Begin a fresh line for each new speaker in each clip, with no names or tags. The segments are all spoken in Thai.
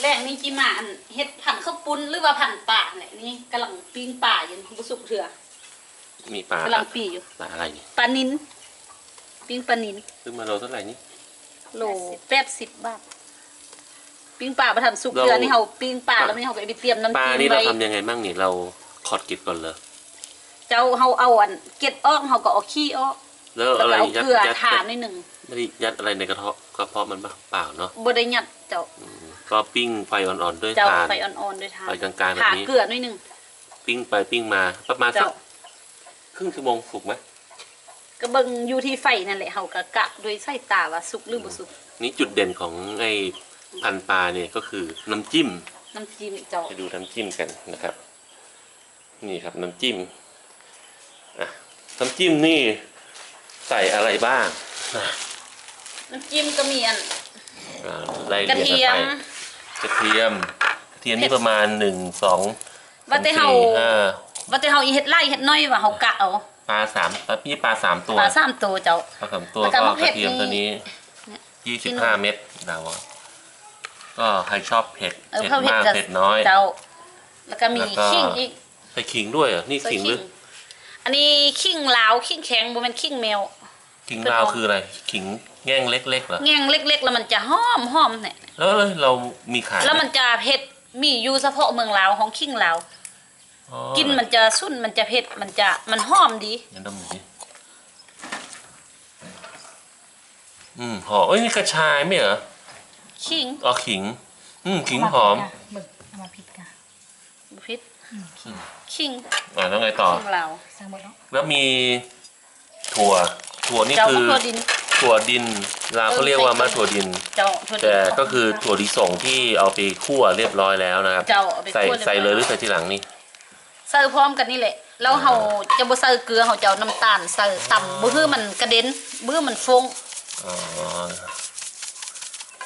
แรงนี่จิมาอันเฮ็ดผันข้าวปุ้นหรือว่าผันป่าเนี่ยนี่กำลังปิ้งป่าอยู่บุสุกเถื่อ
มีปลากำ
ลังปีอยู่
ปลาอะไรนี่
ปลานินปิ้งปลานิน
ซื้อมาโลเท่าไหร่นี่
โลแปดสิบบาทปิ้งป่าประทันสุกเถื่อนี่เขาปิ้งป่าแล้วนี่เขาก็เอาไปเตรียมน้ำ
ปลา
จิ้ม
นี่เรา
ไว้
ทำยังไงบ้างนี่เราขอดเก็บก่อนเลย
เจ้าเขาเอาอันเกล็ดออกเขาก็เอาขี้ออก
แล้ว
แล้ว
อะไร
ก็เอา
ยัด
เกลือ
ยัด
ทานนิดหนึ่ง
ไม่ได้ยัดอะไรในกระเพาะกระเพาะมันปะเปล่าเนาะ
บ่ได้ยัดเจ้า
อืม ก็ปิ้งไฟอ่อนๆด้วย
เจ้า
ทาน
ไฟอ่อนๆด้วยทาน
ไฟกลางๆแบบ
ทา
นี้
เกลือนิดหนึ่ง
ปิ้งไปปิ้งมาประมาณสั
เจ้าก
ครึ่งชั่วโมงสุกไหม
ก็เบิ่งอยู่ที่ไฟนั่นแหละเขาก็กะโดยใส่ตาว่าสุกหรือบ่สุก
นี่จุดเด่นของไอ้พันปลาเนี่ยก็คือน้ำจิ้ม
น้ำจิ้มเจ้า
ไปดูน้ำจิ้มกันนะครับ นี่ครับน้ำจิ้มอะน้ำจิ้มนี่ใส่อะไรบ้างอะ
น้ำจิ้มก็มีอัน
อ่าไล่
กระ
เรียง
เทีย
กัน
ม
ไป กระเทียมกระเทียมนี่ประมาณหนึ่งสอง
ว่าแต่เฮา
สี่ห้า
ว่าแต่เฮาอีเฮ็ดไร่เฮ็ดน้อยว่าเฮากะเอา
ปลาสามปลาพี่ปลาสามตัว
ปลาสามตัวเจ้า
ปลาสามตัว
แล้วก็
ก็
มะ
ก
เขือ
ระเทียม
นี่
ตัวนี้
เนี่ย
ยี่สิบห้าเม็ดเราอะก็ใครชอบเผ็ด
เออ
เผ็ด
เพิ่มเผ็ด
มาก
กับ
เผ็ดน้อย
เจ้า แล้วก็มี
แล้วก็
ขิงอีก
ใส่ขิงด้วยเหรอนี่
ใส่
ขิงหรือ
อันนี้ขิงลาวขิงแข็งบ่แม่นขิงแมว
ขิงลาวคืออะไรขิงแง่งเล็กๆเหรอ
แง่งเล็ก ๆ แล้วมันจะหอมหอมเนี่ย
แล้วเรามีขายไห
แล้วมันจะเผ็ดมีอยู่เฉพาะเมืองลาวของขิงลาว
อ๋อ
กินมันจะสุ่นมันจะเผ็ดมันจะมันหอมดี
งั้นดมดิอืมหอมเอ้ยนี่กระชายไม่เหรอ
ขิง
อ๋อขิง อืมขิงหอม
หมึกเอามาพริกกัน
บ่เผ็ดขิง
อ่าแล้วไงต่อ
ขิงลาว
สั่งหมดแล้ว
แล้วมีถั่ว ถั่วนี่
เจ้า
คื
ก็
อ
ตัวดิน
ถั่วดินลาวเขาเรียกว่า
เออ
มะถั่วดิน
เจ้าตัวดิน
แต่ก็คือถั่วลิสงที่เอาไปคั่วเรียบร้อยแล้วนะครับ
เจ้าเอาไป
ใส่
คั่วเรียบร้อย
ใส่เลยหรือใส่ทีหลังนี่
ใส่พร้อมกันนี่แหละ แล้วเฮาจะบ่ใส่เกลือเฮาจะเอาน้ำตาลใส่ต่ำบ่คือมันกระเด็นบ่คือมันฟง
อ๋อ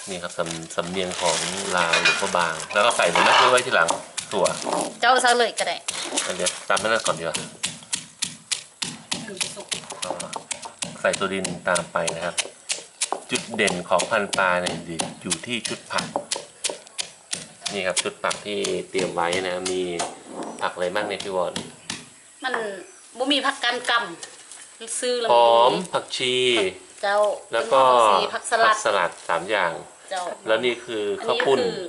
นี่ครับสำสำเนียงของลาวหลวงพ่อบาง แล้วก็ใส่หมดแล้วไว้ทีหลังถั่ว
เจ้าใส่เลยก็ได้
อันเดี๋ยวตามนั่นก่อนดีกว่า อ๋อ ใส่ตัวดินตามไปนะครับ จุดเด่นของพันปลาเนี่ยอยู่ที่ชุดผัก นี่ครับชุดผักที่เตรียมไว้นะมีผักอะไรบ้างเนี่ยพี่วอน
มันบ่มีผักกันกำซื้อแล้ว
ห
มี
อมผักชี
เจ้า
แล้วก็
เป็นผัสีผักสลัด
สลัดสามอย่าง
เจ้า
แล้วนี่คือ
อัน
ข้าว
นี้
ปุ้น
คือ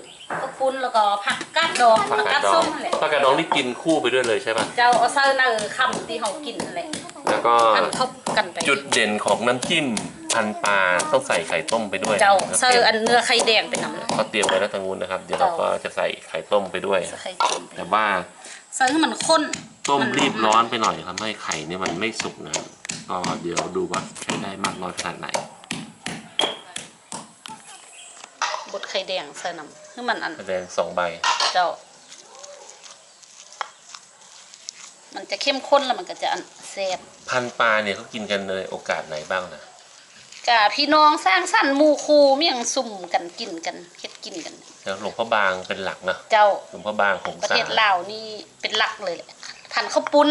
ข้าวปุ้นแล้วก็ผักกาดดอง
ผั
ผั
ก
ก
กากาด
ด
ดอ
ส้
ง
มนั่นแหละ
ผักกาดดองที่กินคู่ไปด้วยเลยใช่ปะ
เจ้าเอาใส่ในคำที่เฮากินนั่นแหละ
แล้วก็
อันทบกันไป
จุดเด่นของน้ำจิ้มพันปลาต้องใส่ไข่ต้มไปด้วย
เจ้า
นะ
ใส่อันเนื้อไข่แดงไปนำ
เขาเตรียมไว้แล้วทางนู้นนะครับ เดี๋ยว
เจ้า
เราก็จะใส่ไข่ต้มไปด้วย
ใส่ไข่ต้มไป
แต่ว่า
ใส่ให้มันข้น
ต้ม
มัน
รีบร้อนไปหน่อยทำให้ไข่เนี่ยมันไม่สุกนะครับก็เดี๋ยวดูว่าใช้ได้มากน้อยขนาดไหน
บดไข่แดงใส่น้ำให้มันอัน
แสดงสองใบ
เจ้า มันจะเข้มข้นแล้วมันก็จะอันแซ่บ
พันปลาเนี่ยเขากินกันในโอกาสไหนบ้างนะ
กะพี่น้องสร้างสรรค์หมู่คูเมี่ยงสุ่มกันกินกันเฮ็ดกินกัน
แล้วหลวงพ่อบางเป็นหลักนะ
เจ้า
หลวงพ่อบางหง
ประ
สา
เทศลาวนี่เป็นหลักเลยแหละพันธุ์ข้าวปุ้น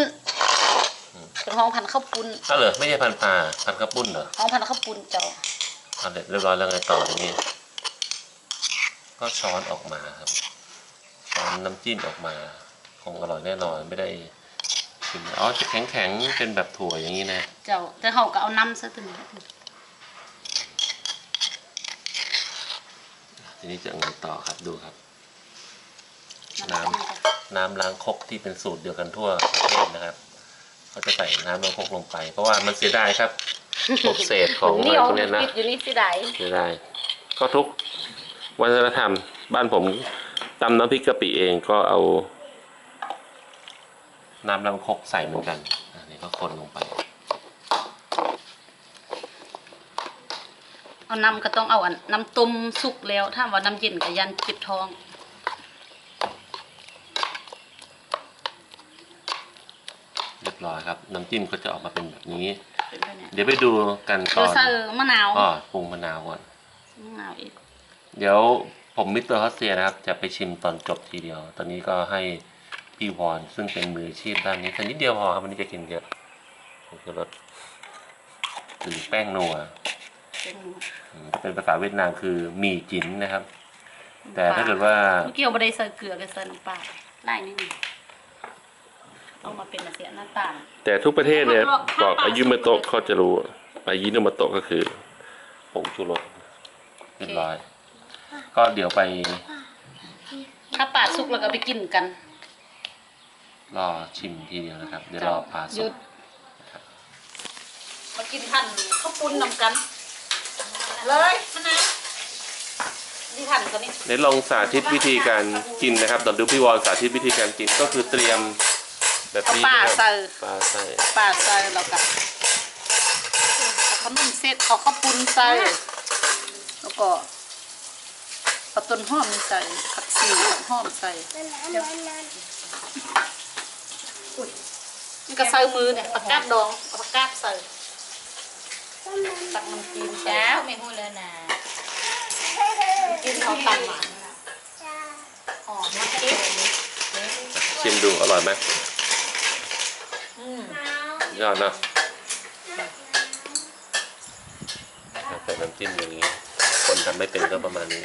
เป็นห้องพันธุ์ข้าวปุ้น
อ้าวเหรอไม่ใช่พันปลาพันกระปุ้นเหรอ
ห้องพันธุ์ข้าวปุ้นเจ้า
เอาเรียบร้อยแล้วไงต่อทีนี้ก็ช้อนออกมาครับช้อนน้ำจิ้มออกมาคงอร่อยแน่นอนไม่ได้ ชิมอ๋อจะแข็งแข็งๆเป็นแบบถั่วอย่างนี้นะ
เจ้าแต่เขาก็เอาน้ำซะตึง
ทีนี้จะเอาไงต่อครับดูครับ
น้
น้ำน้ำล้างครกที่เป็นสูตรเดียวกันทั่วประเทศนะครับเขาจะใส่น้ำล้างครกลงไป เพราะว่ามันเสียดายครับพวกเศษของ
เห
อะไร
นียว
พวกเนี้ยนะ
ติดอยู่นี่สิได้
เสียดายก็ทุกวัฒนธรรม บ้านผมตำน้ำพริกกะปิเองก็เอา น้ำล้างครกใส่เหมือนกัน อันนี้ก็คนลงไป
เอาน้ำก็ต้องเอาอันน้ำต้มสุกแล้ว ถ้าว่าน้ำเย็นก็ยันเจ็บท้อง
เรียบร้อยครับ น้ำจิ้มก็จะออกมาเป็นแบบนี้
เป็นไปเนี่ย
เดี๋ยวไปดูกันต
เดี๋ย
อ
วนใส่มะนาว
ก็ปรุงมะนาวก่อน
มะนาวอีก
เดี๋ยวผมมิสเตอร์ฮอสเซียนะครับ จะไปชิมตอนจบทีเดียว ตอนนี้ก็ให้ พี่วอนซึ่งเป็นมืออาชีพด้านนี้แต่นิดเดียวพอครับวันนี้จะกินเยอะผมจะลดหรือแป้งนัว
เป็น
อืมเป็นภาษาเวียดนามคือหมี่จินนะครับ แต่ถ้าเกิดว่า
เมื่อกี้เราบ่ได้ใส่เกลือก็ใส่น้ำปลาไล่นิดนึงเอามาเป็นเสียน้ำตาล
แต่ทุกประเทศเนี่ย
ถ้า
บอก
ถ้า
อายุมาโตะเขาจะรู้อายุนมาโตะก็คือผงชูรสเรียบร้อย ก็เดี๋ยวไป
ถ้าปลาสุกแล้วก็ไปกินกัน
รอชิมทีเดียวนะครับ เดี๋ยวรอปลา
ห
สุ
ยุ
ก
ดมากินทันข้าวปุ้นนำกัน เลยมะนาวนี่ทันตัวนี้
เดี๋ยวลองสาธิตวิธีการกินนะครับตอนดูพี่วอนสาธิตวิธีการกินก็คือเตรียมแบบ
เอา
นี้
ปลา
นะครับ
ใส่
ปลาใส่
ปลาใส่แล้วก็เอาขนมเสร็จเอาข้าวปุ้นใส่แล้วก็เอาต้นหอมใส่ผักชีผักหอมใส่ นี่ก็ใส่มือเนี่ยผักกาดดองเอาผักกาดใส่ตักน้ำจีนใส่
เช้าไม่พูดแล้วนะ
กินเขาตำหมาหอมมากเอ๊ะ
ชิมดูอร่อยไหม
อืม
ยอดเนอะใส่น้ำจิ้มอย่างนี้ คนทำไม่เป็นก็ประมาณนี้